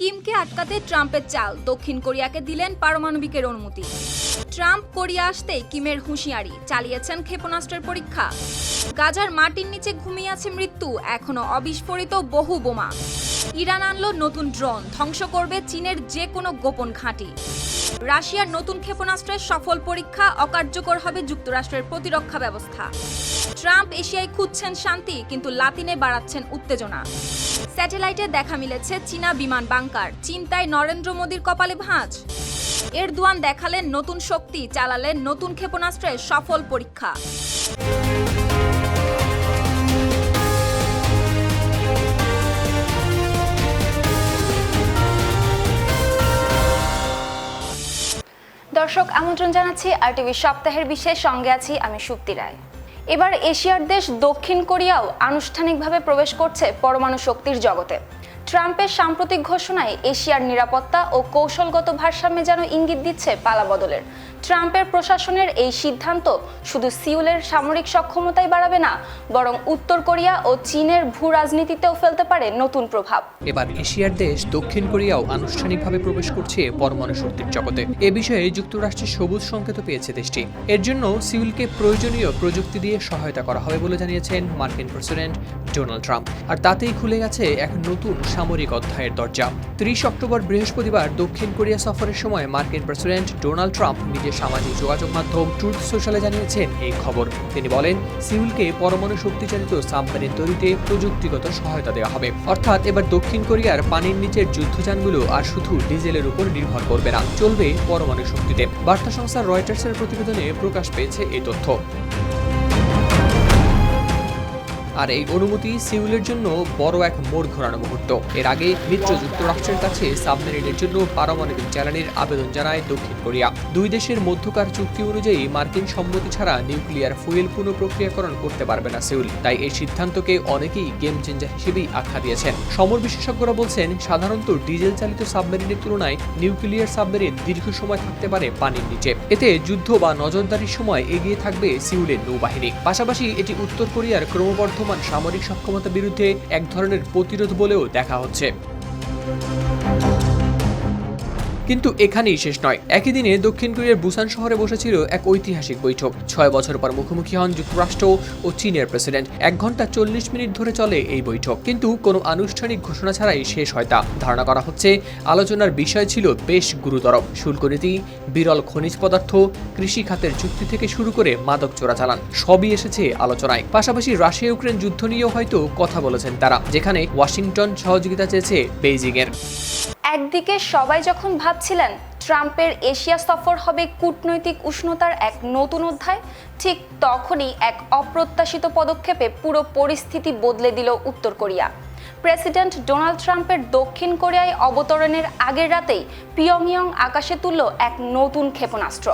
কিমকে আটকাতে ট্রাম্পের চাল, দক্ষিণ কোরিয়াকে দিলেন পারমাণবিকের অনুমতি। ট্রাম্প কোরিয়া আসতেই কিমের হুঁশিয়ারি, চালিয়েছেন ক্ষেপণাস্ত্রের পরীক্ষা। গাজার মাটির নিচে ঘুমিয়ে আছে মৃত্যু, এখনও অবিস্ফোরিত বহু বোমা। ইরান আনলো নতুন ড্রোন, ধ্বংস করবে চীনের যে কোনো গোপন ঘাঁটি। রাশিয়ার নতুন ক্ষেপণাস্ত্রের সফল পরীক্ষা অকার্যকর হবে যুক্তরাষ্ট্রের প্রতিরক্ষা ব্যবস্থা। ট্রাম্প এশিয়ায় খুঁজছেন শান্তি, কিন্তু লাতিনে বাড়াচ্ছেন উত্তেজনা। স্যাটেলাইটে দেখা মিলেছে চীনা বিমান বাংকার। চিন্তায় নরেন্দ্র মোদীর কপালে ভাঁজ। এরদোয়ান দেখালেন নতুন শক্তি, চালালেন নতুন ক্ষেপণাস্ত্রের সফল পরীক্ষা। দর্শক, আমন্ত্রণ জানাচ্ছি আর টিভি সপ্তাহের বিশেষ সঙ্গে আছি আমি সুপ্তি রায়। এবার এশিয়ার দেশ দক্ষিণ কোরিয়াও আনুষ্ঠানিকভাবে প্রবেশ করছে পরমাণু শক্তির জগতে। ট্রাম্পের সাম্প্রতিক ঘোষণায় এশিয়ার নিরাপত্তা ও কৌশলগত ভারসাম্যে যেন ইঙ্গিত দিচ্ছে পালাবদলের ট্রাম্পের প্রশাসনের এই সিদ্ধান্ত শুধু সিউলের সামরিক সক্ষমতাই বাড়াবে না, বরং উত্তর কোরিয়া ও চীনের ভূ রাজনীতিতেও ফেলতে পারে নতুন প্রভাব। এবার এশিয়ার দেশ দক্ষিণ কোরিয়াও আনুষ্ঠানিকভাবে প্রবেশ করছে পরমাণু শক্তির জগতে। এ বিষয়ে যুক্তরাষ্ট্রের সবুজ সংকেত পেয়েছে দেশটি। এর জন্য সিউলকে প্রয়োজনীয় প্রযুক্তি দিয়ে সহায়তা করা হবে বলে জানিয়েছেন মার্কিন প্রেসিডেন্ট ডোনাল্ড ট্রাম্প। আর তাতেই খুলে গেছে এক নতুন সামরিক অধ্যায়ের দরজা। ত্রিশ অক্টোবর বৃহস্পতিবার দক্ষিণ কোরিয়া সফরের সময় মার্কিন প্রেসিডেন্ট ডোনাল্ড ট্রাম্প নিজের সামাজিক যোগাযোগ মাধ্যম ট্রুথ সোশ্যালে জানিয়েছেন এই খবর। তিনি বলেন, সিউলকে পরমাণু শক্তিচালিত সাবমেরিন তৈরিতে প্রযুক্তিগত সহায়তা দেওয়া হবে। অর্থাৎ এবার দক্ষিণ কোরিয়ার পানির নিচের যুদ্ধযানগুলো আর শুধু ডিজেলের উপর নির্ভর করবে না, চলবে পরমাণু শক্তিতে। বার্তা সংস্থা রয়টার্সের প্রতিবেদনে প্রকাশ পেয়েছে এই তথ্য। আর এই অনুমতি সিউলের জন্য বড় এক মোড় ঘোরানো মুহূর্ত। এর আগে মিত্র যুক্তরাষ্ট্রের কাছে সাবমেরিনের জন্য পারমাণবিক জ্বালানির আবেদন জানায় দক্ষিণ কোরিয়া। দুই দেশের মধ্যকার চুক্তি অনুযায়ী মার্কিন সম্মতি ছাড়া নিউক্লিয়ার ফুয়েল পুনঃপ্রক্রিয়াকরণ করতে পারবে না সিউল। তাই এই সিদ্ধান্তকে অনেকেই গেম চেঞ্জার হিসেবেই আখ্যা দিয়েছেন। সমর বিশেষজ্ঞরা বলছেন, সাধারণত ডিজেল চালিত সাবমেরিনের তুলনায় নিউক্লিয়ার সাবমেরিন দীর্ঘ সময় থাকতে পারে পানির নিচে। এতে যুদ্ধ বা নজরদারির সময় এগিয়ে থাকবে সিউলের নৌবাহিনী। পাশাপাশি এটি উত্তর কোরিয়ার ক্রমবর্ধমান সামরিক সক্ষমতার বিরুদ্ধে এক ধরনের প্রতিরোধ বলেও দেখা হচ্ছে। কিন্তু এখানেই শেষ নয়। একই দিনে দক্ষিণ কোরিয়ার বুসান শহরে বসেছিল এক ঐতিহাসিক বৈঠক। ছয় বছর পর মুখোমুখি হন যুক্তরাষ্ট্র ও চীনের প্রেসিডেন্ট। এক ঘণ্টা চল্লিশ মিনিট ধরে চলে এই বৈঠক। কিন্তু কোনো আনুষ্ঠানিক ঘোষণা ছাড়াই শেষ হয় তা। ধারণা করা হচ্ছে, আলোচনার বিষয় ছিল বেশ গুরুতর। শুল্ক নীতি, বিরল খনিজ পদার্থ, কৃষি খাতের চুক্তি থেকে শুরু করে মাদক চোরাচালান, সবই এসেছে আলোচনায়। পাশাপাশি রাশিয়া ইউক্রেন যুদ্ধ নিয়েও হয়তো কথা বলেছেন তারা, যেখানে ওয়াশিংটন সহযোগিতা চেয়েছে বেইজিং এর একদিকে সবাই যখন ভাবছিলেন ট্রাম্পের এশিয়া সফর হবে কূটনৈতিক উষ্ণতার এক নতুন অধ্যায়, ঠিক তখনই এক অপ্রত্যাশিত পদক্ষেপে পুরো পরিস্থিতি বদলে দিল উত্তর কোরিয়া। প্রেসিডেন্ট ডোনাল্ড ট্রাম্পের দক্ষিণ কোরিয়ায় অবতরণের আগের রাতেই পিয়ংইয়ং আকাশে তুলল এক নতুন ক্ষেপণাস্ত্র,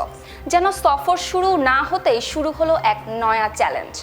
যেন সফর শুরু না হতেই শুরু হলো এক নয়া চ্যালেঞ্জ।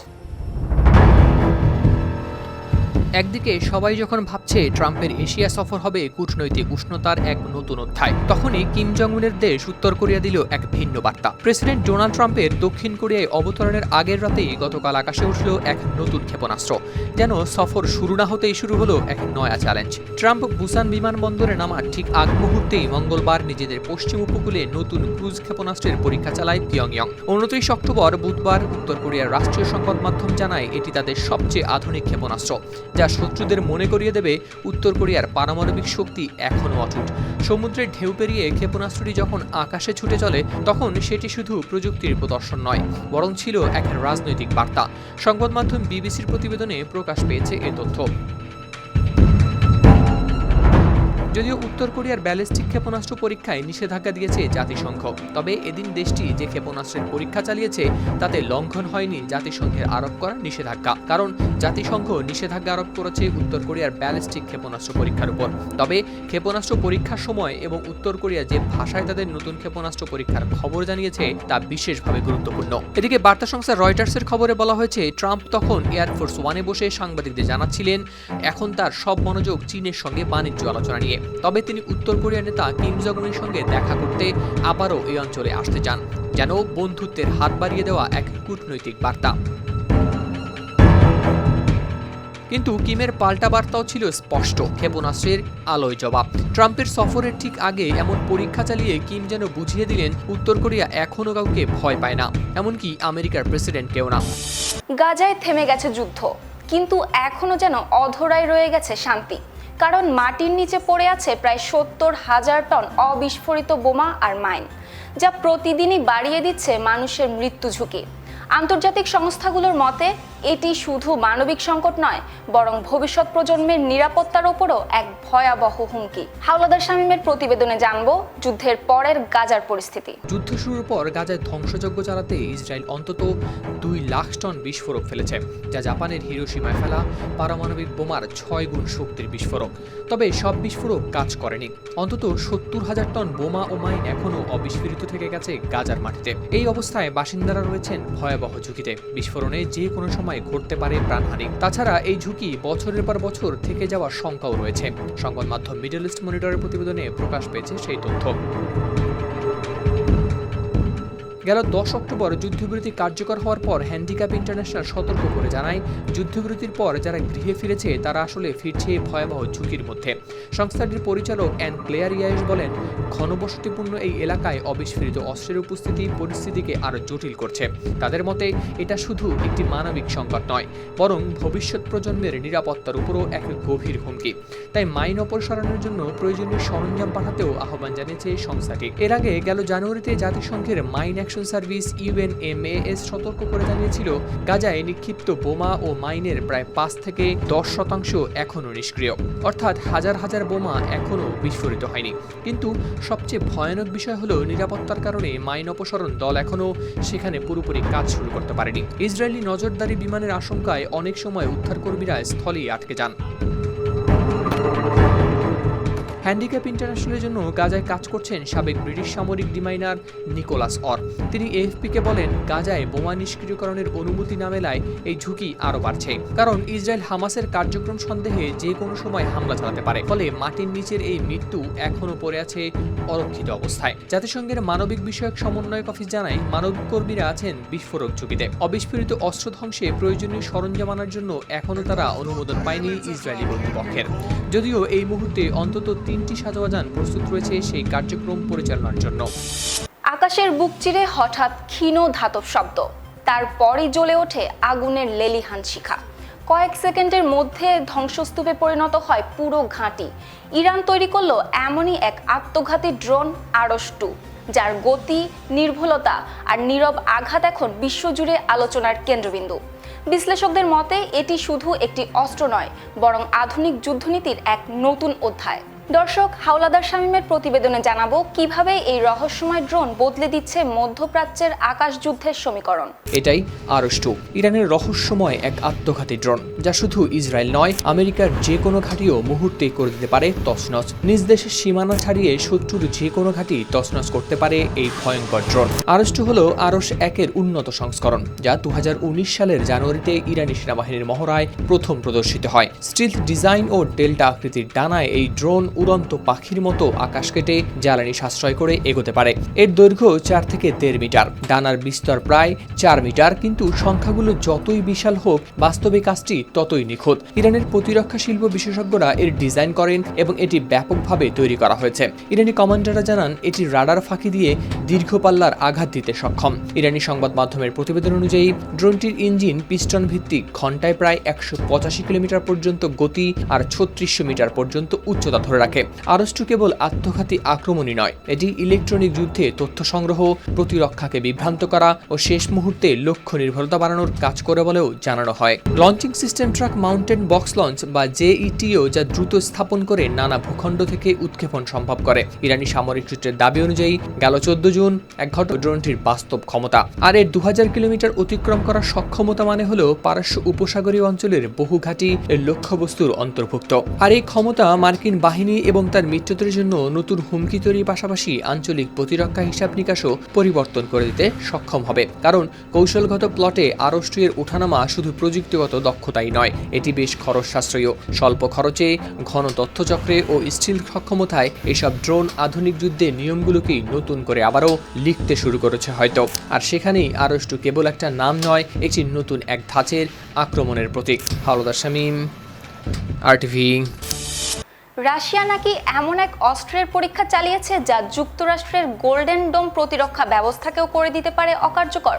একদিকে সবাই যখন ভাবছে ট্রাম্পের এশিয়া সফর হবে কূটনৈতিক উষ্ণতার এক নতুন অধ্যায়, তখনই কিম জং উনের দেশ উত্তর কোরিয়া দিল এক ভিন্ন বার্তা। প্রেসিডেন্ট ডোনাল্ড ট্রাম্পের দক্ষিণ কোরিয়ায় অবতরণের আগের রাতেই গতকাল আকাশে উঠল এক নতুন ক্ষেপণাস্ত্র। যেন সফর শুরু না হতেই শুরু হলো এক নয়া চ্যালেঞ্জ ট্রাম্প বুসান বিমানবন্দরে নামার ঠিক আগ মুহূর্তেই মঙ্গলবার নিজেদের পশ্চিম উপকূলে নতুন ক্রুজ ক্ষেপণাস্ত্রের পরীক্ষা চালায় পিয়ংইয়ং। উনত্রিশ অক্টোবর বুধবার উত্তর কোরিয়ার রাষ্ট্রীয় সংবাদ মাধ্যম জানায় এটি তাদের সবচেয়ে আধুনিক ক্ষেপণাস্ত্র। যা শত্রুদের মনে করিয়ে দেবে, উত্তর কোরিয়ার পারমাণবিক শক্তি এখনও অটুট। সমুদ্রের ঢেউ পেরিয়ে ক্ষেপণাস্ত্রটি যখন আকাশে ছুটে চলে, তখন সেটি শুধু প্রযুক্তির প্রদর্শন নয়, বরং ছিল এক রাজনৈতিক বার্তা। সংবাদ মাধ্যম বিবিসির প্রতিবেদনে প্রকাশ পেয়েছে এ তথ্য। যদিও উত্তর কোরিয়ার ব্যালিস্টিক ক্ষেপণাস্ত্র পরীক্ষায় নিষেধাজ্ঞা দিয়েছে জাতিসংঘ। তবে এদিন দেশটি যে ক্ষেপণাস্ত্রের পরীক্ষা চালিয়েছে, তাতে লঙ্ঘন হয়নি জাতিসংঘের আরোপ করা নিষেধাজ্ঞা। কারণ জাতিসংঘ নিষেধাজ্ঞা আরোপ করেছে উত্তর কোরিয়ার ব্যালিস্টিক ক্ষেপণাস্ত্র পরীক্ষার উপর। তবে ক্ষেপণাস্ত্র পরীক্ষার সময় এবং উত্তর কোরিয়া যে ভাষায় তাদের নতুন ক্ষেপণাস্ত্র পরীক্ষার খবর জানিয়েছে, তা বিশেষভাবে গুরুত্বপূর্ণ। এদিকে বার্তা সংস্থা রয়টার্সের খবরে বলা হয়েছে, ট্রাম্প তখন এয়ারফোর্স ওয়ানে বসে সাংবাদিকদের জানাচ্ছিলেন, এখন তার সব মনোযোগ চীনের সঙ্গে বাণিজ্য আলোচনা নিয়ে। তবে তিনি উত্তর কোরিয়ার নেতা কিম জং উনের সঙ্গে দেখা করতে আবারও এই অঞ্চলে আসতে চান, যেন বন্ধুত্বের হাত বাড়িয়ে দেওয়া এক কূটনৈতিক বার্তা। কিন্তু কিমের পাল্টা বার্তাও ছিল স্পষ্ট, ক্ষেপণাস্ত্রের আলোয় জবাব। ট্রাম্পের সফরের ঠিক আগে এমন পরীক্ষা চালিয়ে কিম যেন বুঝিয়ে দিলেন, উত্তর কোরিয়া এখনও কাউকে ভয় পায় না, এমনকি আমেরিকার প্রেসিডেন্টকেও না। গাজায় থেমে গেছে যুদ্ধ, কিন্তু এখনও যেন অধরাই রয়ে গেছে শান্তি। কারণ মাটির নিচে পড়ে আছে প্রায় সত্তর হাজার টন অবিস্ফোরিত বোমা আর মাইন, যা প্রতিদিনই বাড়িয়ে দিচ্ছে মানুষের মৃত্যু ঝুঁকি। আন্তর্জাতিক সংস্থাগুলোর মতে এটি শুধু মানবিক সংকট নয়, বরং ভবিষ্যৎ প্রজন্মের নিরাপত্তার ওপরও এক ভয়াবহ হুমকি। হাওলাদার শামীমের প্রতিবেদনে জানব যুদ্ধের পরের গাজার পরিস্থিতি। যুদ্ধ শুরুর পর গাজায় ধ্বংসযজ্ঞ চালাতে ইসরায়েল অন্তত দুই লাখ টন বিস্ফোরক ফেলেছে, যা জাপানের হিরোসীমায় ফেলা পারমাণবিক বোমার ছয় গুণ শক্তির বিস্ফোরক। তবে সব বিস্ফোরক কাজ করেনি। অন্তত সত্তর হাজার টন বোমা ও মাইন এখনও অবিস্ফোরিত থেকে গেছে গাজার মাটিতে। এই অবস্থায় বাসিন্দারা রয়েছেন ভয়াবহ ঝুঁকিতে। বিস্ফোরণে যে কোনো সময় ঘটতে পারে প্রাণহানি তাছাড়া এই ঝুঁকি বছরের পর বছর থেকে যাওয়ার শঙ্কাও রয়েছে। সংবাদ মাধ্যম মিডল ইস্ট মনিটরের প্রতিবেদনে প্রকাশ পেয়েছে সেই তথ্য। গেল দশ অক্টোবর যুদ্ধবিরতি কার্যকর হওয়ার পর হ্যান্ডিক্যাপ ইন্টারন্যাশনাল সতর্ক করে জানায়, যুদ্ধবিরতির পর যারা গৃহে ফিরেছে, তারা আসলে ফিরছে ভয়াবহ ঝুঁকির মধ্যে। সংস্থাটির পরিচালক অ্যান ক্লেয়ার ইয়াইস বলেন, ঘনবসতিপূর্ণ এই এলাকায় অবিস্ফোরিত অস্ত্রের উপস্থিতি পরিস্থিতিকে আরও জটিল করছে। তাদের মতে, এটা শুধু একটি মানবিক সংকট নয়, বরং ভবিষ্যৎ প্রজন্মের নিরাপত্তার উপরও এক গভীর হুমকি। তাই মাইন অপসারণের জন্য প্রয়োজনীয় সরঞ্জাম পাঠাতেও আহ্বান জানিয়েছে সংস্থাটি। এর আগে গেল জানুয়ারিতে জাতিসংঘের মাইন অ্যাকশন সার্ভিস ইউএনএমএএস সতর্ক করে জানিয়েছিল, গাজায় নিক্ষিপ্ত বোমা ও মাইনের প্রায় পাঁচ থেকে দশ শতাংশ এখনও নিষ্ক্রিয়। অর্থাৎ হাজার হাজার বোমা এখনও বিস্ফোরিত হয়নি। কিন্তু সবচেয়ে ভয়ানক বিষয় হলো নিরাপত্তার কারণে মাইন অপসারণ দল এখনও সেখানে পুরোপুরি কাজ শুরু করতে পারেনি। ইসরায়েলি নজরদারি বিমানের আশঙ্কায় অনেক সময় উদ্ধারকর্মীরা স্থলেই আটকে যান। হ্যান্ডিক্যাপ ইন্টারন্যাশনালের জন্য গাজায় কাজ করছেন সাবেক ব্রিটিশ সামরিক ডিমাইনার নিকোলাস অর। তিনি এএফপিকে বলেন, গাজায় বোমা নিষ্ক্রিয়করণের অনুমতি না মেলায় এই ঝুঁকি আরও বাড়ছে। কারণ ইসরায়েল হামাসের কার্যক্রম সন্দেহে যে কোনো সময় হামলা চালাতে পারে। ফলে মাটির নিচের এই মৃত্যু এখনও পড়ে আছে অরক্ষিত অবস্থায়। জাতিসংঘের মানবিক বিষয়ক সমন্বয়ক অফিস জানায় মানবিক কর্মীরা আছেন বিস্ফোরক ঝুঁকিতে। অবিস্ফোরিত অস্ত্র ধ্বংসে প্রয়োজনীয় সরঞ্জাম আনার জন্য এখনও তারা অনুমোদন পায়নি ইসরায়েলি কর্তৃপক্ষের। যদিও এই মুহূর্তে অন্তত তিনটি সাজোয়া প্রস্তুত রয়েছে সেই কার্যক্রম পরিচালনার জন্য। আকাশের বুক চিরে হঠাৎ ক্ষীণ ধাতব শব্দ। তারপরই জ্বলে ওঠে আগুনের লেলিহান শিখা। কয়েক সেকেন্ডের মধ্যে ধ্বংসস্তূপে পরিণত হয় পুরো ঘাঁটি। ইরান তৈরি করল এমনই এক আত্মঘাতী ড্রোন আরস টু, যার গতি, নির্ভুলতা আর নীরব আঘাত এখন বিশ্বজুড়ে আলোচনার কেন্দ্রবিন্দু। বিশ্লেষকদের মতে এটি শুধু একটি অস্ত্র নয়, বরং আধুনিক যুদ্ধনীতির এক নতুন অধ্যায়। দর্শক, হাওলাদার শামীমের প্রতিবেদনে জানাব কীভাবে এই রহস্যময় ড্রোন বদলে দিচ্ছে মধ্যপ্রাচ্যের আকাশ যুদ্ধের সমীকরণ। এটাই আরষ্টু ইরানের রহস্যময় এক আত্মঘাতী ড্রোন, যা শুধু ইসরায়েল নয়, আমেরিকার যে কোনো ঘাঁটিও মুহূর্তেই করে দিতে পারে তছনছ। নিজ দেশের সীমানা ছাড়িয়ে শত্রুর যে কোনো ঘাঁটি তছনছ করতে পারে এই ভয়ঙ্কর ড্রোন। আরষ্টু হল আরস একের উন্নত সংস্করণ, যা দু হাজার উনিশ সালের জানুয়ারিতে ইরানি সেনাবাহিনীর মহড়ায় প্রথম প্রদর্শিত হয়। স্টিল ডিজাইন ও ডেল্টা আকৃতির ডানায় এই ড্রোন উড়ন্ত পাখির মতো আকাশ কেটে জ্বালানি সাশ্রয় করে এগোতে পারে। এর দৈর্ঘ্য চার থেকে দেড় মিটার। ডানার বিস্তর প্রায় চার মিটার, কিন্তু সংখ্যাগুলো যতই বিশাল হোক বাস্তবে কাজটি ততই নিখুঁত। ইরানের প্রতিরক্ষা শিল্প বিশেষজ্ঞরা এর ডিজাইন করেন এবং এটি ব্যাপকভাবে তৈরি করা হয়েছে। ইরানি কমান্ডাররা জানান, এটি রাডার ফাঁকি দিয়ে দীর্ঘ পাল্লার আঘাত দিতে সক্ষম। ইরানি সংবাদ মাধ্যমের প্রতিবেদন অনুযায়ী, ড্রোনটির ইঞ্জিন পিস্টন ভিত্তিক ঘন্টায় প্রায় একশো পঁচাশি কিলোমিটার পর্যন্ত গতি আর ছত্রিশশো মিটার পর্যন্ত উচ্চতা ধরে রাখে। আরস্টু কেবল আত্মঘাতী আক্রমণই নয়, এটি ইলেকট্রনিক যুদ্ধে তথ্য সংগ্রহ, প্রতিরক্ষাকে বিভ্রান্ত করা ও শেষ মুহূর্তে লক্ষ্য নির্ভরতা বাড়ানোর কাজ করে বলেও জানানো হয়। Launching system truck mountain box launch বা জেইটিও যা দ্রুত স্থাপন করে নানা ভূখণ্ড থেকে উৎক্ষেপণ সম্ভব করে। ইরানি সামরিক সূত্রের দাবি অনুযায়ী, গেল চোদ্দ জুন এক ঘট ড্রোনটির বাস্তব ক্ষমতা। আর এর দু হাজার কিলোমিটার অতিক্রম করার সক্ষমতা মানে হল পারস্য উপসাগরীয় অঞ্চলের বহু ঘাঁটি এর লক্ষ্যবস্তুর অন্তর্ভুক্ত। আর এই ক্ষমতা মার্কিন বাহিনী এবং তার মিত্রদের জন্য নতুন হুমকি তৈরির পাশাপাশি আঞ্চলিক প্রতিরক্ষা হিসাব নিকাশও পরিবর্তন করে দিতে সক্ষম হবে। কারণ কৌশলগত প্লটে আরষ্ট্রিয়ের ওঠানামা শুধু প্রযুক্তিগত দক্ষতাই নয়, এটি বেশ খরচ সাশ্রয়ী স্বল্প খরচে, ঘন তথ্যচক্রে ও স্টিল সক্ষমতায় এসব ড্রোন আধুনিক যুদ্ধের নিয়মগুলোকেই নতুন করে আবারও লিখতে শুরু করেছে হয়তো। আর সেখানেই আরষ্টু কেবল একটা নাম নয় একটি নতুন এক ধাঁচের আক্রমণের প্রতীক। হাওলাদার শামীম আরটিভি রাশিয়া নাকি এমন এক অস্ত্রের পরীক্ষা চালিয়েছে যা যুক্তরাষ্ট্রের গোল্ডেন ডোম প্রতিরক্ষা ব্যবস্থাকেও করে দিতে পারে অকার্যকর।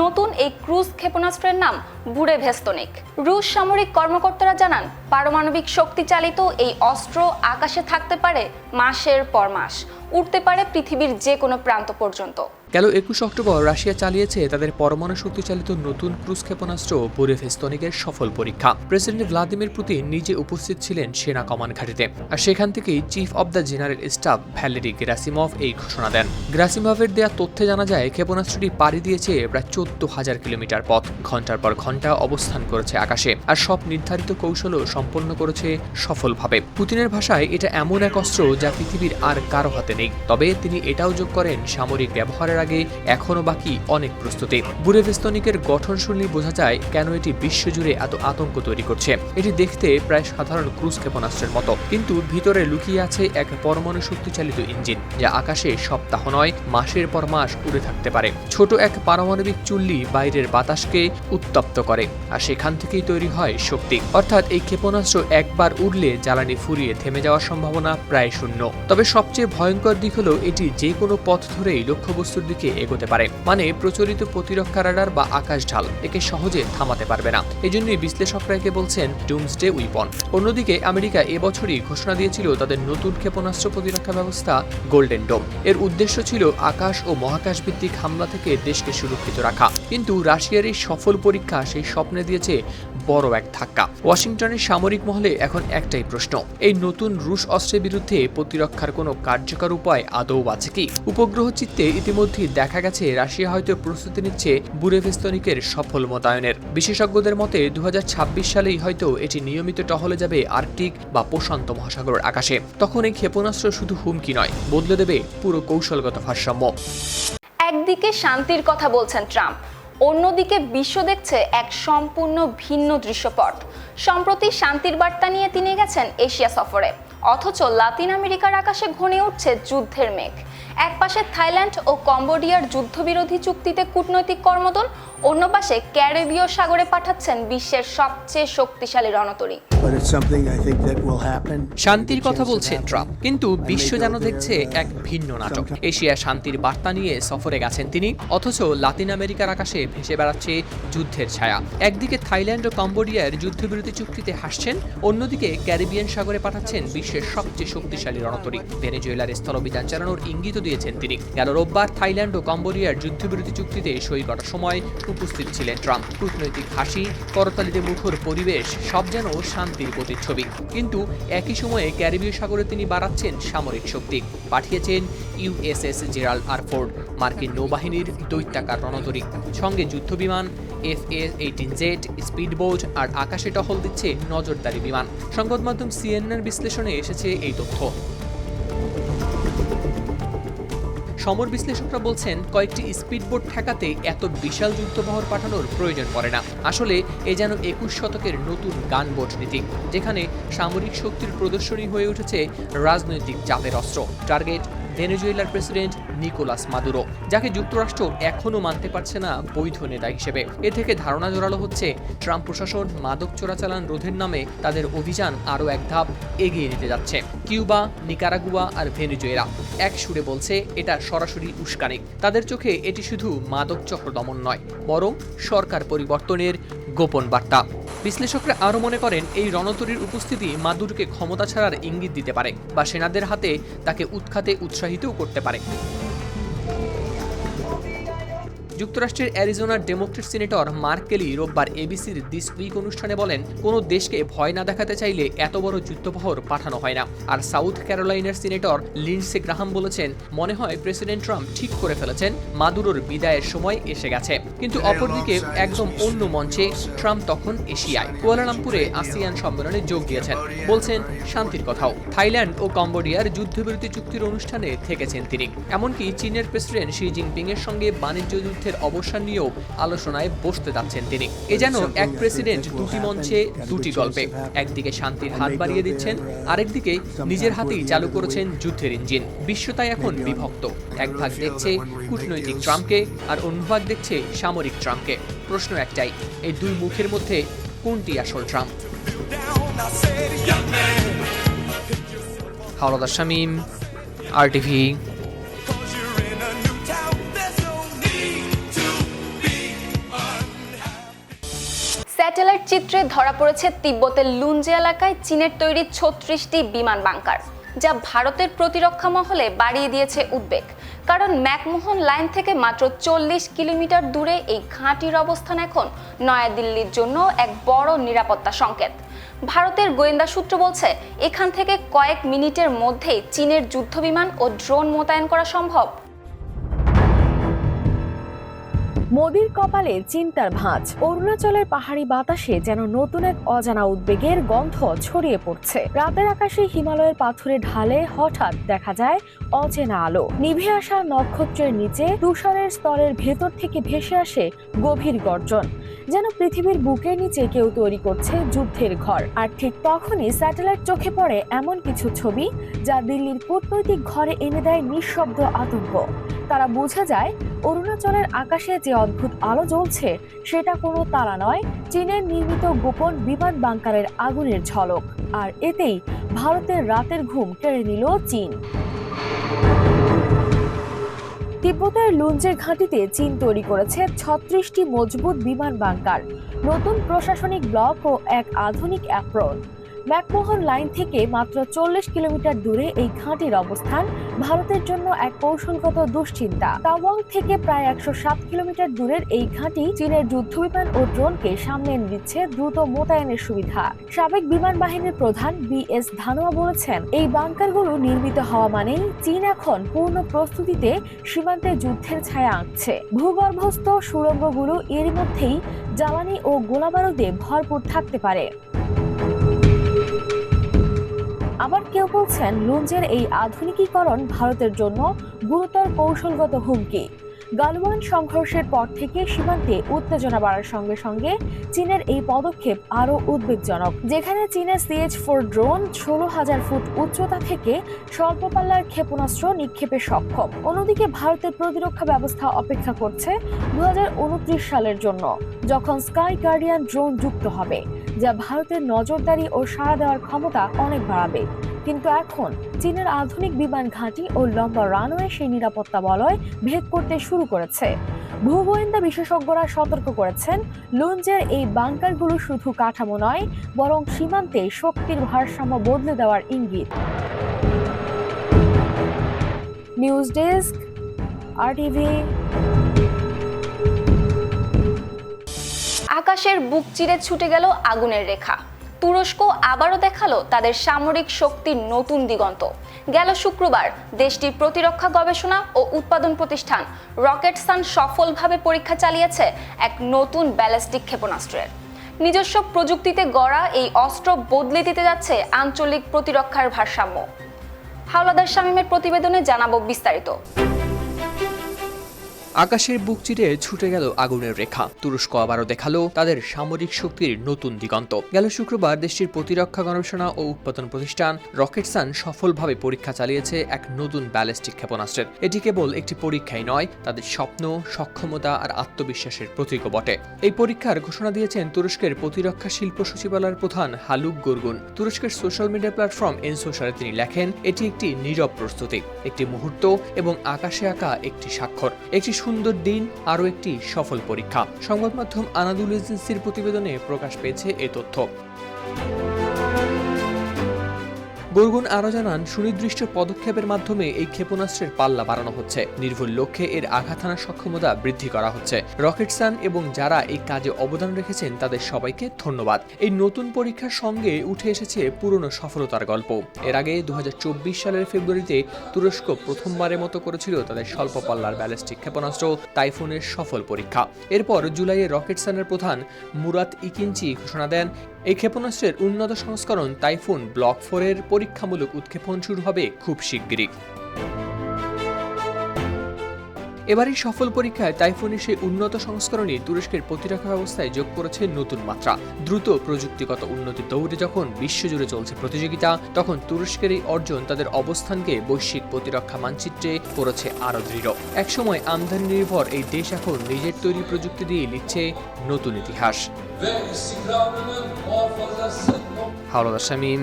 নতুন এই ক্রুজ ক্ষেপণাস্ত্রের নাম বুড়ে ভেস্তনিক। রুশ সামরিক কর্মকর্তারা জানান, পারমাণবিক শক্তি চালিত এই অস্ত্র আকাশে থাকতে পারে মাসের পর মাস উঠতে পারে পৃথিবীর যে কোনো প্রান্ত পর্যন্ত। গেল একুশ অক্টোবর রাশিয়া চালিয়েছে তাদের পরমাণু শক্তি চালিত নতুন ক্রুজ ক্ষেপণাস্ত্র বুরেভেস্তনিকের সফল পরীক্ষা। প্রেসিডেন্ট ভ্লাদিমির পুতিন নিজে উপস্থিত ছিলেন সেনা কমান ঘাটিতে। আর সেখান থেকেই chief of the general staff Valery Gerasimov এই ঘোষণা দেন। গ্রাসিমভের দেয়া তথ্যে জানা যায়, ক্ষেপণাস্ত্রটি পাড়ি দিয়েছে প্রায় চোদ্দ হাজার কিলোমিটার পথ। ঘণ্টার পর ঘণ্টা অবস্থান করেছে আকাশে। আর সব নির্ধারিত কৌশলও সম্পন্ন করেছে সফলভাবে। পুতিনের ভাষায় এটা এমন এক অস্ত্র যা পৃথিবীর আর কারও হাতে নেই। তবে তিনি এটাও যোগ করেন সামরিক ব্যবহারের আগে, এখনও বাকি অনেক প্রস্তুতি। বুরেভেস্তনিকের গঠন শুনলেই বোঝা যায় কেন এটি বিশ্বজুড়ে এত আতঙ্ক তৈরি করছে। এটি দেখতে প্রায় সাধারণ ক্রুজ ক্ষেপণাস্ত্রের মতো। কিন্তু ভিতরে লুকিয়ে আছে এক পরমাণু শক্তিচালিত ইঞ্জিন, যা আকাশে সপ্তাহ নয়, মাসের পর মাস উড়ে থাকতে পারে। ছোট এক পারমাণবিক চুল্লি বাইরের বাতাসকে উত্তপ্ত করে, আর সেখান থেকেই তৈরি হয় শক্তি। অর্থাৎ এই ক্ষেপণাস্ত্র একবার উড়লে জ্বালানি ফুরিয়ে থেমে যাওয়ার সম্ভাবনা প্রায় শূন্য। তবে সবচেয়ে ভয়ঙ্কর দিক হলো এটি যে কোনো পথ ধরেই লক্ষ্যবস্তুর দিকে এগোতে পারে মানে প্রচলিত প্রতিরক্ষা রাডার বা আকাশ ঢাল, একে সহজে থামাতে পারবে না। এজন্যই বিশ্লেষকরা একে বলছেন ডুমসডে উইপন। অন্যদিকে আমেরিকা এবছরই ঘোষণা দিয়েছিল তাদের নতুন ক্ষেপণাস্ত্র প্রতিরক্ষা ব্যবস্থা গোল্ডেন ডোম। এর উদ্দেশ্য ছিল আকাশ ও মহাকাশ ভিত্তিক হামলা থেকে দেশকে সুরক্ষিত রাখা। কিন্তু রাশিয়ার এই সফল পরীক্ষা সেই স্বপ্নে দিয়েছে বড় এক ধাক্কা। ওয়াশিংটনের সামরিক মহলে এখন একটাই প্রশ্ন, এই নতুন রুশ অস্ত্রের বিরুদ্ধে প্রতিরক্ষার কোনো কার্যকর উপায় আদৌ আছে কি? উপগ্রহ চিত্তে ইতিমধ্যেই দেখা গেছে, রাশিয়া হয়তো প্রস্তুতি নিচ্ছে বুরেভেস্তনিকের সফল মোতায়েনের। বিশেষজ্ঞদের মতে দু হাজার ছাব্বিশ সালেই হয়তো এটি নিয়মিত টহলে যাবে আর্কটিক বা প্রশান্ত মহাসাগরের আকাশে। তখন এই ক্ষেপণাস্ত্র শুধু হুমকি নয়, বদলে দেবে পুরো কৌশলগত ভারসাম্য। একদিকে শান্তির কথা বলছেন ট্রাম্প অন্যদিকে বিশ্ব দেখছে এক সম্পূর্ণ ভিন্ন দৃশ্যপট। সম্প্রতি শান্তির বার্তা নিয়ে তিনি গেছেন এশিয়া সফরে। অথচ লাতিন আমেরিকার আকাশে ঘনে উঠছে যুদ্ধের মেঘ। একপাশে থাইল্যান্ড ও কম্বোডিয়ার যুদ্ধবিরোধী চুক্তিতে কূটনৈতিক কর্মদল অন্য পাশে ক্যারিবীয় সাগরে পাঠাচ্ছেন বিশ্বের সবচেয়ে শক্তিশালী রণতরী. শান্তির কথা বলছেন ট্রাম্প কিন্তু বিশ্ব যেন দেখছে এক ভিন্ন নাটক। এশিয়া শান্তির বার্তা নিয়ে সফরে গেছেন তিনি অথচ লাতিন আমেরিকার আকাশে ভেসে বেড়াচ্ছে যুদ্ধের ছায়া। একদিকে থাইল্যান্ড ও কম্বোডিয়ার যুদ্ধবিরতি চুক্তিতে হাসছেন অন্যদিকে ক্যারিবিয়ান সাগরে পাঠাচ্ছেন বিশ্বের সবচেয়ে শক্তিশালী রণতরী। ভেনেজুয়েলার স্থলবিধান চালানোর ইঙ্গিত দিয়েছেন তিনি। গেল রোববার থাইল্যান্ড ও কম্বোডিয়ার যুদ্ধবিরতি চুক্তিতে সই করার সময় উপস্থিত ছিলেন ট্রাম্প। কূটনৈতিক হাসি, করতালিতে মুখর পরিবেশ, সব যেন শান্তির প্রতিচ্ছবি। কিন্তু একই সময়ে ক্যারিবীয় সাগরে তিনি বাড়াচ্ছেন সামরিক শক্তি। পাঠিয়েছেন ইউএসএস জেরাল আরফোর্ড মার্কিন নৌবাহিনীর দৈত্যাকার রণতরী। সঙ্গে যুদ্ধবিমান, F A eighteen Z, speedboat আর আকাশে টহল দিচ্ছে নজরদারি বিমান। সংবাদ মাধ্যম সিএনএন বিশ্লেষণে এসেছে এই তথ্য। সমর বিশ্লেষকরা বলছেন, কয়েকটি স্পিডবোট ঠেকাতে এত বিশাল যুদ্ধবহর পাঠানোর প্রয়োজন পড়ে না। আসলে, এ যেন একুশ শতকের নতুন গানবোট নীতি, যেখানে সামরিক শক্তির প্রদর্শনী হয়ে উঠেছে রাজনৈতিক চাপের অস্ত্র। টার্গেট ভেনেজুয়েলার প্রেসিডেন্ট নিকোলাস মাদুরো, যাকে যুক্তরাষ্ট্র এখনও মানতে পারছে না বৈধ নেতা হিসেবে। এ থেকে ধারণা জোরালো হচ্ছে, ট্রাম্প প্রশাসন মাদক চোরাচালান রোধের নামে তাদের অভিযান আরও এক ধাপ এগিয়ে নিতে যাচ্ছে। কিউবা, নিকারাগুয়া আর ভেনেজুয়েলা এক সুরে বলছে, এটা সরাসরি উস্কানি। তাদের চোখে এটি শুধু মাদক চক্র দমন নয়, বরং সরকার পরিবর্তনের গোপন বার্তা। বিশ্লেষকরা আরও মনে করেন, এই রণতরীর উপস্থিতি মাদুরকে ক্ষমতা ছাড়ার ইঙ্গিত দিতে পারে বা সেনাদের হাতে তাকে উৎখাতে উৎসাহিতও করতে পারে। যুক্তরাষ্ট্রের অ্যারিজোনার ডেমোক্রেট সিনেটর মার্ক কেলি রোববার এবিসির দিস উইক অনুষ্ঠানে বলেন কোনো দেশকে ভয় না দেখাতে চাইলে এত বড় যুদ্ধবহর পাঠানো হয় না। আর সাউথ ক্যারোলাইনার সিনেটর লিন্ডসে গ্রাহাম বলেছেন মনে হয় প্রেসিডেন্ট ট্রাম্প ঠিক করে ফেলেছেন মাদুরোর বিদায়ের সময় এসে গেছে। কিন্তু অপরদিকে একদম অন্য মঞ্চে ট্রাম্প তখন এশিয়ায় কুয়ালালামপুরে আসিয়ান সম্মেলনে যোগ দিয়েছেন। বলছেন শান্তির কথাও। থাইল্যান্ড ও কম্বোডিয়ার যুদ্ধবিরতি চুক্তির অনুষ্ঠানে থেকেছেন তিনি। এমনকি চীনের প্রেসিডেন্ট শি জিনপিং এর সঙ্গে বাণিজ্য যুদ্ধের অবসান নিয়েও আলোচনায় বসতে যাচ্ছেন তিনি। এ যেন এক প্রেসিডেন্ট দুটি মঞ্চে দুটি গল্পে। একদিকে শান্তির হাত বাড়িয়ে দিচ্ছেন আরেকদিকে নিজের হাতেই চালু করেছেন যুদ্ধের ইঞ্জিন। বিশ্ব তাই এখন বিভক্ত। এক ভাগ দেখছে কূটনৈতিক ট্রাম্পকে আর অন্য ভাগ দেখছে সামরিক ট্রাম্পকে। প্রশ্ন একটাই এই দুই মুখের মধ্যে কোনটি আসল Trump? Howlader Shamim R TV satellite চিত্রে ধরা পড়েছে তিব্বতের লুঞ্জে এলাকায় চীনের তৈরি ছত্রিশটি বিমান বাংকার, যা ভারতের প্রতিরক্ষা মহলে বাড়িয়ে দিয়েছে উদ্বেগ। কারণ ম্যাকমোহন লাইন থেকে মাত্র চল্লিশ কিলোমিটার দূরে এই ঘাঁটির অবস্থান এখন নয়াদিল্লির জন্য এক বড় নিরাপত্তা সংকেত। ভারতের গোয়েন্দা সূত্র বলছে, এখান থেকে কয়েক মিনিটের মধ্যেই চীনের যুদ্ধবিমান ও ড্রোন মোতায়েন করা সম্ভব। মোদির কপালে চিন্তার ভাঁজ। অরুণাচলের পাহাড়ি বাতাসে যেন নতুন এক অজানা উদ্বেগের গন্ধ ছড়িয়ে পড়ছে। রাতের আকাশে হিমালয়ের পাথুরে ঢালে হঠাৎ দেখা যায় অচেনা আলো। নিভে আসা নক্ষত্রের নিচে তুষারের স্তরের ভেতর থেকে ভেসে আসে গভীর গর্জন, যেন পৃথিবীর বুকের নিচে কেউ তৈরি করছে যুদ্ধের ঘর। আর ঠিক তখনই স্যাটেলাইট চোখে পড়ে এমন কিছু ছবি, যা দিল্লির কূটনৈতিক ঘরে এনে দেয় নিঃশব্দ আতঙ্ক। তারা বোঝা যায় অরুণাচলের আকাশে যে অদ্ভুত আলো জ্বলছে, সেটা কোনো তারা নয়, চীনের নির্মিত গোপন বিমান বাংকারের আগুনের ঝলক। আর এতেই ভারতের রাতের ঘুম কেড়ে নিল চীন। তিব্বতের লুঞ্জের ঘাঁটিতে চীন তৈরি করেছে ছত্রিশটি মজবুত বিমান বাংকার। নতুন প্রশাসনিক ব্লক ও এক আধুনিক অ্যাপ্রোচ ম্যাকমোহন লাইন থেকে মাত্র চল্লিশ কিলোমিটার দূরে এই ঘাঁটির অবস্থান, ভারতের জন্য এক কৌশলগত দুশ্চিন্তা। তাওয়াং থেকে প্রায় একশো সাত কিলোমিটার দূরের এই ঘাঁটি চীনের যুদ্ধবিমান ও ড্রোনকে সামনে দিচ্ছে দ্রুত মোতায়েনের সুবিধা। সাবেক বিমান বাহিনীর প্রধান বি এস ধানোয়া বলেছেন, এই বাংকারগুলো নির্মিত হওয়া মানেই চীন এখন পূর্ণ প্রস্তুতিতে সীমান্তে যুদ্ধের ছায়া আঁকছে। ভূগর্ভস্থ সুড়ঙ্গগুলো এরই মধ্যেই জ্বালানি ও গোলাবারুদে ভরপুর থাকতে পারে। আবার কেউ বলছেন লুঞ্জের এই আধুনিকীকরণ ভারতের জন্য গুরুতর কৌশলগত হুমকি। গালওয়ান সংঘর্ষের পর থেকে সীমান্তে উত্তেজনা বাড়ার সঙ্গে সঙ্গে চীনের এই পদক্ষেপ আরও উদ্বেগজনক। যেখানে চীনের সিএচ ফোর ড্রোন ষোলো হাজার ফুট উচ্চতা থেকে স্বল্প পাল্লার ক্ষেপণাস্ত্র নিক্ষেপে সক্ষম। অন্যদিকে ভারতের প্রতিরক্ষা ব্যবস্থা অপেক্ষা করছে দু হাজার উনত্রিশ সালের জন্য, যখন স্কাই গার্ডিয়ান ড্রোন যুক্ত হবে। যা ভারতের নজরদারি ও সাড়া দেওয়ার ক্ষমতা অনেক বাড়াবে। কিন্তু এখন চীনের আধুনিক বিমান ঘাঁটি ও লম্বা রানওয়ে সেই নিরাপত্তা বলয় ভেদ করতে শুরু করেছে। ভূগোয়েন্দা বিশেষজ্ঞরা সতর্ক করেছেন লুঞ্জের এই বাংকারগুলো শুধু কাঠামো নয়, বরং সীমান্তে শক্তির ভারসাম্য বদলে দেওয়ার ইঙ্গিত। নিউজ ডেস্ক আর টিভি আকাশের বুক চিরে ছুটে গেল আগুনের রেখা। তুরস্ক আবারও দেখাল তাদের সামরিক শক্তির নতুন দিগন্ত। গেল শুক্রবার দেশটির প্রতিরক্ষা গবেষণা ও উৎপাদন প্রতিষ্ঠান রকেট রকেটসান সফলভাবে পরীক্ষা চালিয়েছে এক নতুন ব্যালিস্টিক ক্ষেপণাস্ত্রের। নিজস্ব প্রযুক্তিতে গড়া এই অস্ত্র বদলে দিতে যাচ্ছে আঞ্চলিক প্রতিরক্ষার ভারসাম্য। হাওলাদার শামীমের প্রতিবেদনে জানাব বিস্তারিত। আকাশের বুক চিরে ছুটে গেল আগুনের রেখা। তুরস্ক আবারও দেখাল তাদের সামরিক শক্তির নতুন দিগন্ত। গেল শুক্রবার দেশটির প্রতিরক্ষা গবেষণা ও উৎপাদন প্রতিষ্ঠান রকেটসান সফলভাবে পরীক্ষা চালিয়েছে এক নতুন ব্যালিস্টিক ক্ষেপণাস্ত্রের। এটি কেবল একটি পরীক্ষাই নয়, তাদের স্বপ্ন, সক্ষমতা আর আত্মবিশ্বাসের প্রতীকও বটে। এই পরীক্ষার ঘোষণা দিয়েছেন তুরস্কের প্রতিরক্ষা শিল্প সচিবালয়ের প্রধান হালুক গুরগুন। তুরস্কের সোশ্যাল মিডিয়া প্ল্যাটফর্ম এন সোশ্যালে তিনি লেখেন, এটি একটি নীরব প্রস্তুতি, একটি মুহূর্ত এবং আকাশে আঁকা একটি স্বাক্ষর। একটি সুন্দর দিন, আরও একটি সফল পরীক্ষা। সংবাদ মাধ্যম আনাদুল এজেন্সির প্রতিবেদনে প্রকাশ পেয়েছে এ তথ্য। গুরগুন আরও জানান, সুনির্দিষ্ট পদক্ষেপের মাধ্যমে এই ক্ষেপণাস্ত্রের পাল্লা বাড়ানো হচ্ছে। নির্ভুল লক্ষ্যে এর আঘাত হানার সক্ষমতা বৃদ্ধি করা হচ্ছে। রকেটসান এবং যারা এই কাজে অবদান রেখেছেন, তাদের সবাইকে ধন্যবাদ। এই নতুন পরীক্ষার সঙ্গে উঠে এসেছে পুরনো সফলতার গল্প। এর আগে দু হাজার চব্বিশ সালের ফেব্রুয়ারিতে তুরস্ক প্রথমবারের মতো করেছিল তাদের স্বল্প পাল্লার ব্যালিস্টিক ক্ষেপণাস্ত্র টাইফুনের সফল পরীক্ষা। এরপর জুলাইয়ে রকেটসানের প্রধান মুরাত ইকিঞ্চি ঘোষণা দেন এই ক্ষেপণাস্ত্রের উন্নত সংস্করণ টাইফুন ব্লক ফোরের পরীক্ষামূলক উৎক্ষেপণ শুরু হবে খুব শিগগিরই। এবারই সফল পরীক্ষায় টাইফুনের সেই উন্নত সংস্করণে তুরস্কের প্রতিরক্ষা ব্যবস্থায় যোগ করেছে নতুন মাত্রা। দ্রুত প্রযুক্তিগত উন্নতির দৌড়ে যখন বিশ্বজুড়ে চলছে প্রতিযোগিতা, তখন তুরস্কের এই অর্জন তাদের অবস্থানকে বৈশ্বিক প্রতিরক্ষা মানচিত্রে করেছে আরও দৃঢ়। একসময় আমদানি নির্ভর এই দেশ এখন নিজের তৈরি প্রযুক্তি দিয়ে লিখছে নতুন ইতিহাস। Howlader Shamim,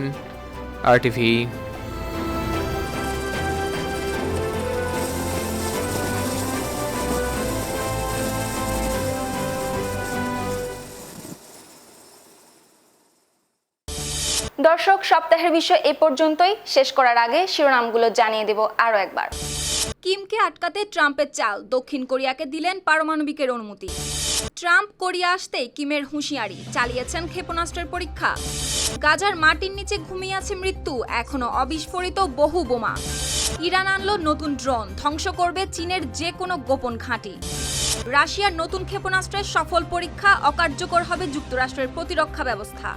R TV. দর্শক, সপ্তাহের বিষয় এ পর্যন্তই। শেষ করার আগে শিরোনামগুলো জানিয়ে দেব আরও একবার। কিমকে আটকাতে ট্রাম্পের চাল, দক্ষিণ কোরিয়াকে দিলেন পারমাণবিকের অনুমতি। ট্রাম্প কোরিয়া আসতেই কিমের হুঁশিয়ারি, চালিয়েছেন ক্ষেপণাস্ত্রের পরীক্ষা। গাজার মাটির নিচে ঘুমিয়ে আছে মৃত্যু এখনও অবিস্ফোরিত বহু বোমা। ইরান আনলো নতুন ড্রোন, ধ্বংস করবে চীনের যে কোনো গোপন ঘাঁটি। রাশিয়ার নতুন ক্ষেপণাস্ত্রের সফল পরীক্ষা অকার্যকর হবে যুক্তরাষ্ট্রের প্রতিরক্ষা ব্যবস্থা।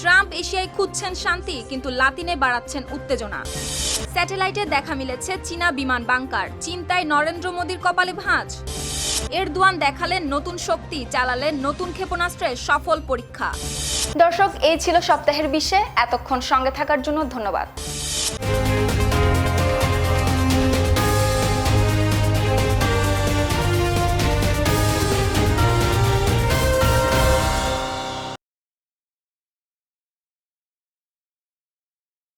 ট্রাম্প এশিয়ায় খুঁজছেন শান্তি, কিন্তু লাতিনে বাড়াচ্ছেন উত্তেজনা। স্যাটেলাইটে দেখা মিলেছে চীনা বিমান বাংকার। চিন্তায় নরেন্দ্র মোদীর কপালে ভাঁজ। এরদোয়ান দেখালেন নতুন শক্তি, চালালেন নতুন ক্ষেপণাস্ত্রের সফল পরীক্ষা। দর্শক, এই ছিল সপ্তাহের বিষয়ে। এতক্ষণ সঙ্গে থাকার জন্য ধন্যবাদ।